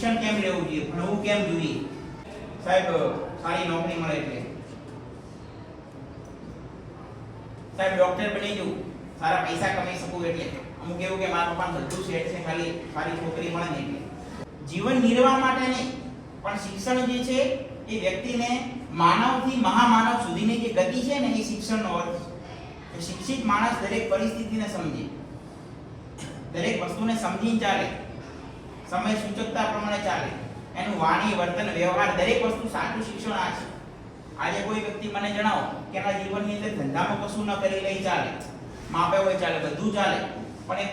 શિક્ષણ કેમ લેવું જોઈએ? ભણવું કેમ જોઈએ? સાહેબ, સારી નોકરી મળે એટલે. સાહેબ ડોક્ટર બની જવું સારા પૈસા કમાઈ શકું એટલે. અમુક એવું કે મારા પપ્પાનું બધું સેટ છે ખાલી સારી છોકરી મળે ને એટલે. જીવન નિર્વાહ માટે નહીં, પણ શિક્ષણ જે છે, એ વ્યક્તિને માનવથી મહામાનવ સુધીની જે ગતિ છે ને, એ શિક્ષણનો અર્થ છે. શિક્ષિત માણસ દરેક પરિસ્થિતિને સમજે. દરેક વસ્તુને સમજીને ચાલે. સમય સૂચકતા પ્રમાણે ચાલે. એનું વાણી, વર્તન, વ્યવહાર દરેક વસ્તુ સાચું શિક્ષણ આ છે. આજે કોઈ વ્યક્તિ મને જણાવો કે એના જીવનની અંદર ધંધામાં કશું ન કરી લઈ ચાલે. માપે હોય ચાલે, બધું ચાલે. પણ એક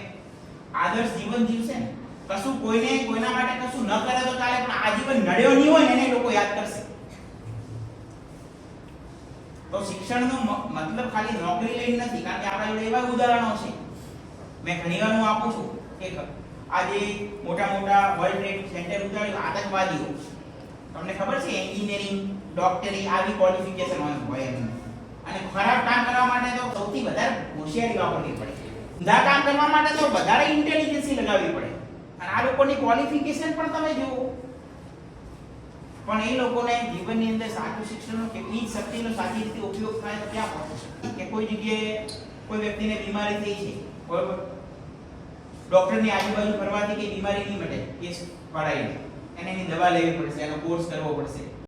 આદર્શ જીવન જીવશે ને, કશું કોઈને, કોઈના માટે કશું ન કરે તો ચાલે, પણ આજીવન નડ્યો નહીં હોય એને લોકો યાદ કરશે. તો શિક્ષણનો મતલબ ખાલી નોકરી લઈને નથી, કારણ કે આપણા જોડે એવા ઉદાહરણો છે. મેં ઘણીવાર હું આપું છું, કે આજે મોટા મોટા વર્લ્ડ ટ્રેડ સેન્ટર ઉદાહરણ આતંકવાદીઓ. તમને ખબર છે એન્જિનિયરિંગ ડોક્ટરી આવી ક્વોલિફિકેશન હોય એમનું અને ખરાબ કામ કરવા માટે તો સૌથી વધારે હોશિયારી વાપરવી પડે. ઊંધા કામ કરવા માટે તો વધારે ઇન્ટેલિજન્સી લગાવવી પડે. અને આ લોકોની ક્વોલિફિકેશન પણ તમે જુઓ. પણ એ લોકોને જીવનની અંદર સાચું શિક્ષણનો કે એ શક્તિનો સાચી રીતે ઉપયોગ થાય તો ક્યાં પહોંચે? કે કોઈ જગ્યાએ કોઈ વ્યક્તિને બીમારી થઈ છે, બરોબર? ડોક્ટરની આજુબાજુ ફરવાથી કે બીમારી નહીં મટે કેસ પડાય એને એની દવા લેવી પડશે, એનો કોર્સ કરવો પડશે.